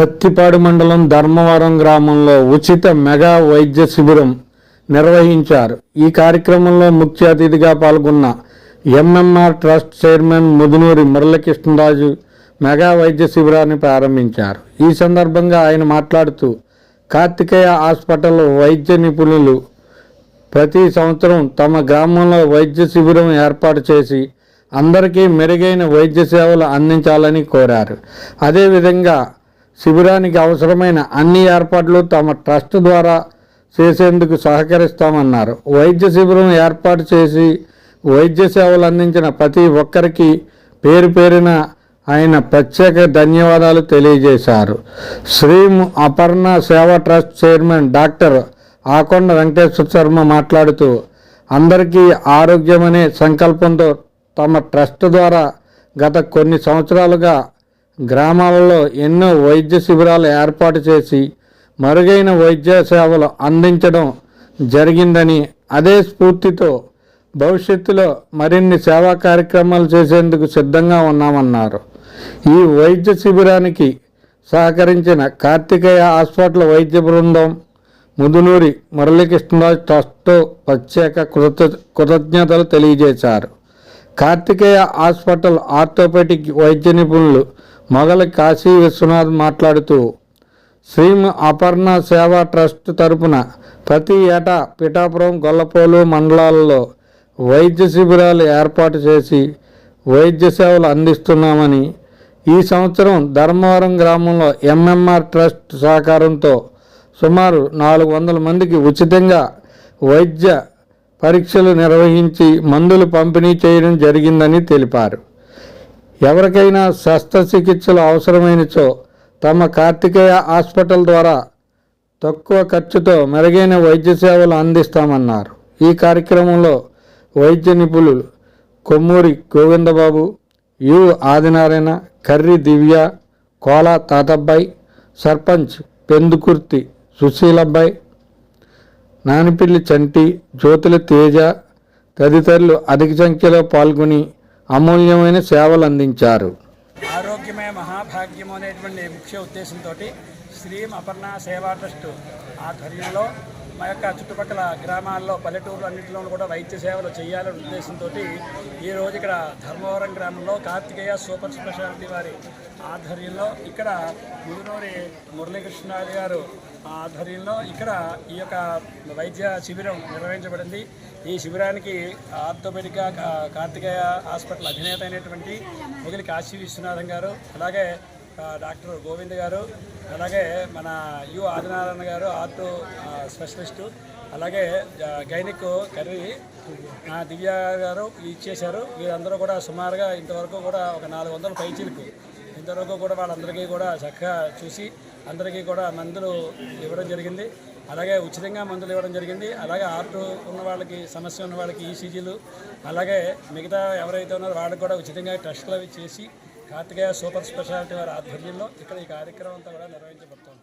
ప్రత్తిపాడు మండలం ధర్మవరం గ్రామంలో ఉచిత మెగా వైద్య శిబిరం నిర్వహించారు. ఈ కార్యక్రమంలో ముఖ్య అతిథిగా పాల్గొన్న MMR trust chairman Mudunuri Muralakrishnaraju mega వైద్య శిబిరాన్ని ప్రారంభించారు. ఈ సందర్భంగా ఆయన మాట్లాడుతూ కార్తికేయ హాస్పిటల్ వైద్య నిపుణులు ప్రతి సంవత్సరం తమ గ్రామంలో వైద్య శిబిరం ఏర్పాటు చేసి అందరికీ మెరుగైన వైద్య సేవలు అందించాలని కోరారు. అదేవిధంగా శిబిరానికి అవసరమైన అన్ని ఏర్పాట్లు తమ ట్రస్ట్ ద్వారా చేసేందుకు సహకరిస్తామన్నారు. వైద్య శిబిరం ఏర్పాటు చేసి వైద్య సేవలు అందించిన ప్రతి ఒక్కరికి పేరు పేరున ఆయన ప్రత్యేక ధన్యవాదాలు తెలియజేశారు. Shri Aparna Seva trust chairman doctor Akonda Venkateswara Sharma మాట్లాడుతూ అందరికీ ఆరోగ్యమనే సంకల్పంతో తమ ట్రస్ట్ ద్వారా గత కొన్ని సంవత్సరాలుగా గ్రామాలలో ఎన్నో వైద్య శిబిరాలు ఏర్పాటు చేసి మరుగైన వైద్య సేవలు అందించడం జరిగిందని అదే స్ఫూర్తితో భవిష్యత్తులో మరిన్ని సేవా కార్యక్రమాలు చేసేందుకు సిద్ధంగా ఉన్నామన్నారు. ఈ వైద్య శిబిరానికి సహకరించిన కార్తికేయ హాస్పిటల్ వైద్య బృందం ముదునూరి మురళీకృష్ణరాజు ట్రస్ట్ ప్రత్యేక కృత కృతజ్ఞతలు తెలియజేశారు. కార్తికేయ హాస్పిటల్ ఆర్థోపెటిక్ వైద్య నిపుణులు మొగలి కాశీ విశ్వనాథ్ మాట్లాడుతూ శ్రీమ అపర్ణ సేవా ట్రస్ట్ తరపున ప్రతి ఏటా పిఠాపురం గొల్లపోలు మండలాల్లో వైద్య శిబిరాలు ఏర్పాటు చేసి వైద్య సేవలు అందిస్తున్నామని ఈ సంవత్సరం ధర్మవరం గ్రామంలో ఎంఎంఆర్ ట్రస్ట్ సహకారంతో సుమారు నాలుగు వందల మందికి ఉచితంగా వైద్య పరీక్షలు నిర్వహించి మందులు పంపిణీ చేయడం జరిగిందని తెలిపారు. ఎవరికైనా శస్త్రచికిత్సలు అవసరమైనచో తమ కార్తికేయ హాస్పిటల్ ద్వారా తక్కువ ఖర్చుతో మెరుగైన వైద్య సేవలు అందిస్తామన్నారు. ఈ కార్యక్రమంలో వైద్య నిపుణులు కొమ్మూరి గోవిందబాబు యు ఆదినారాయణ కర్రి దివ్య కోల తాతబ్బాయి సర్పంచ్ పెందుకుర్తి సుశీలబ్బాయి నానిపిల్లి చంటి జ్యోతుల తేజ తదితరులు అధిక సంఖ్యలో పాల్గొని అమూల్యమైన సేవలు అందించారు ఆరోగ్యమే మహాభాగ్యము అనేటువంటి ముఖ్య ఉద్దేశంతో శ్రీ అపర్ణ సేవా ట్రస్ట్ ఆధ్వర్యంలో మా యొక్క చుట్టుపక్కల గ్రామాల్లో పల్లెటూరు అన్నింటిలో కూడా వైద్య సేవలు చేయాలనే ఉద్దేశంతో ఈ రోజు ఇక్కడ ధర్మవరం గ్రామంలో కార్తికేయ సూపర్ స్పెషాలిటీ వారి ఆధ్వర్యంలో ఇక్కడ ముదునూరి మురళీకృష్ణారి గారు ఆధ్వర్యంలో ఇక్కడ ఈ యొక్క వైద్య శిబిరం నిర్వహించబడింది. ఈ శిబిరానికి ఆర్థోపెడిక్గా కార్తికేయ హాస్పిటల్ అధినేత అయినటువంటి ముగిలి కాశీ విశ్వనాథం గారు అలాగే డాక్టర్ గోవింద్ గారు అలాగే మన యు ఆదినారాయణ గారు ఆర్ట్ స్పెషలిస్టు అలాగే గైనిక్ కర్రీ దివ్య గారు ఇచ్చేశారు. వీరందరూ కూడా సుమారుగా ఇంతవరకు కూడా ఒక నాలుగు వందల పైచీలకు. ఇంతవరకు కూడా వాళ్ళందరికీ కూడా చక్కగా చూసి అందరికీ కూడా మందులు ఇవ్వడం జరిగింది. అలాగే ఉచితంగా మందులు ఇవ్వడం జరిగింది. అలాగే ఆర్ట్ ఉన్న వాళ్ళకి సమస్య ఉన్న వాళ్ళకి ఈసీజీలు అలాగే మిగతా ఎవరైతే ఉన్నారో వాళ్ళకి కూడా ఉచితంగా టెస్టులు అవి చేసి కార్తికేయ సూపర్ స్పెషాలిటీ వారి ఆధ్వర్యంలో ఇక్కడ ఈ కార్యక్రమం అంతా కూడా నిర్వహించబడుతుంది.